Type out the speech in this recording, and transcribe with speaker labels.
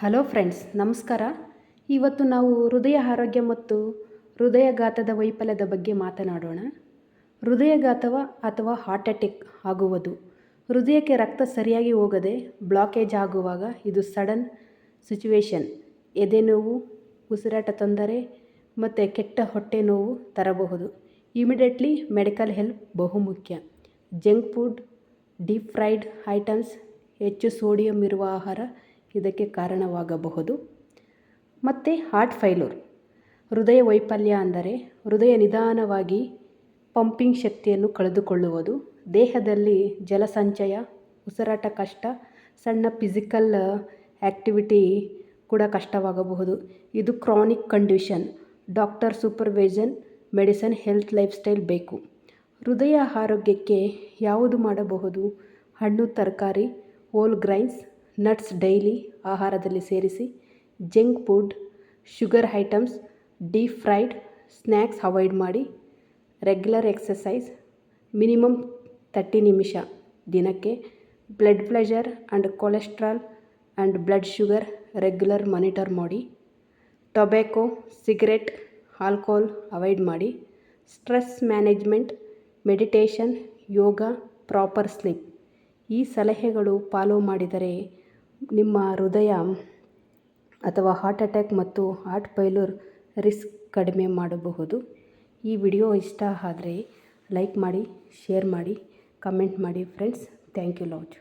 Speaker 1: Hello friends, ನಮಸ್ಕಾರ. ಇವತ್ತು ನಾವು ಹೃದಯ ಆರೋಗ್ಯ ಮತ್ತು ಹೃದಯಘಾತದ ವೈಫಲ್ಯದ ಬಗ್ಗೆ ಮಾತನಾಡೋಣ. ಹೃದಯಘಾತವ ಅಥವಾ ಹಾರ್ಟ್ ಅಟ್ಯಾಕ್ ಆಗುವುದು. ಹೃದಯಕ್ಕೆ ರಕ್ತ ಸರಿಯಾಗಿ ಹೋಗದೆ ಬ್ಲಾಕೇಜ್ ಆಗುವಾಗ ಇದು ಸಡನ್ ಸಿಚುವೇಶನ್ ಎದೆ ನೋವು, ಉಸಿರಾಟ ತೊಂದರೆ ಮತ್ತು ಕೆಟ್ಟ ಹೊಟ್ಟೆ ನೋವು ತರಬಹುದು. ಇಮಿಡಿಯೇಟ್ಲಿ ಮೆಡಿಕಲ್ ಹೆಲ್ಪ್ ಬಹುಮುಖ್ಯ. Junk food deep fried items ಹೆಚ್ಚು ಸೋಡಿಯಂ ಇರುವ ಆಹಾರ ಇದಕ್ಕೆ ಕಾರಣವಾಗಬಹುದು. ಮತ್ತು ಹಾರ್ಟ್ ಫೈಲೂರ್, ಹೃದಯ ವೈಫಲ್ಯ ಅಂದರೆ ಹೃದಯ ನಿಧಾನವಾಗಿ ಪಂಪಿಂಗ್ ಶಕ್ತಿಯನ್ನು ಕಳೆದುಕೊಳ್ಳುವುದು, ದೇಹದಲ್ಲಿ ಜಲಸಂಚಯ ಉಸಿರಾಟ ಕಷ್ಟ, ಸಣ್ಣ ಫಿಸಿಕಲ್ ಆ್ಯಕ್ಟಿವಿಟಿ ಕೂಡ ಕಷ್ಟವಾಗಬಹುದು. ಇದು chronic condition doctor supervision medicine health lifestyle ಬೇಕು. ಹೃದಯ ಆರೋಗ್ಯಕ್ಕೆ ಯಾವುದು ಮಾಡಬಹುದು? ಹಣ್ಣು, ತರಕಾರಿ ಹೋಲ್ ಗ್ರೈನ್ಸ್ ನಟ್ಸ್ ಡೈಲಿ ಆಹಾರದಲ್ಲಿ ಸೇರಿಸಿ junk food sugar items deep fried snacks avoid ಮಾಡಿ ರೆಗ್ಯುಲರ್ ಎಕ್ಸಸೈಸ್ ಮಿನಿಮಮ್ ತರ್ಟಿ ನಿಮಿಷ ದಿನಕ್ಕೆ blood pressure and cholesterol and blood sugar regular monitor ಮಾಡಿ ಟೊಬ್ಯಾಕೋ ಸಿಗರೆಟ್ ಆಲ್ಕೋಹಾಲ್ ಅವಾಯ್ಡ್ ಮಾಡಿ stress management meditation yoga proper sleep ಈ ಸಲಹೆಗಳು follow ಮಾಡಿದರೆ ನಿಮ್ಮ ಹೃದಯ ಅಥವಾ ಹಾರ್ಟ್ ಅಟ್ಯಾಕ್ ಮತ್ತು ಹಾರ್ಟ್ ಫೈಲೂರ್ ರಿಸ್ಕ್ ಕಡಿಮೆ ಮಾಡಬಹುದು. ಈ ವಿಡಿಯೋ ಇಷ್ಟ ಆದರೆ ಲೈಕ್ ಮಾಡಿ ಶೇರ್ ಮಾಡಿ ಕಮೆಂಟ್ ಮಾಡಿ ಫ್ರೆಂಡ್ಸ್ ಥ್ಯಾಂಕ್ ಯು ಲಾಟ್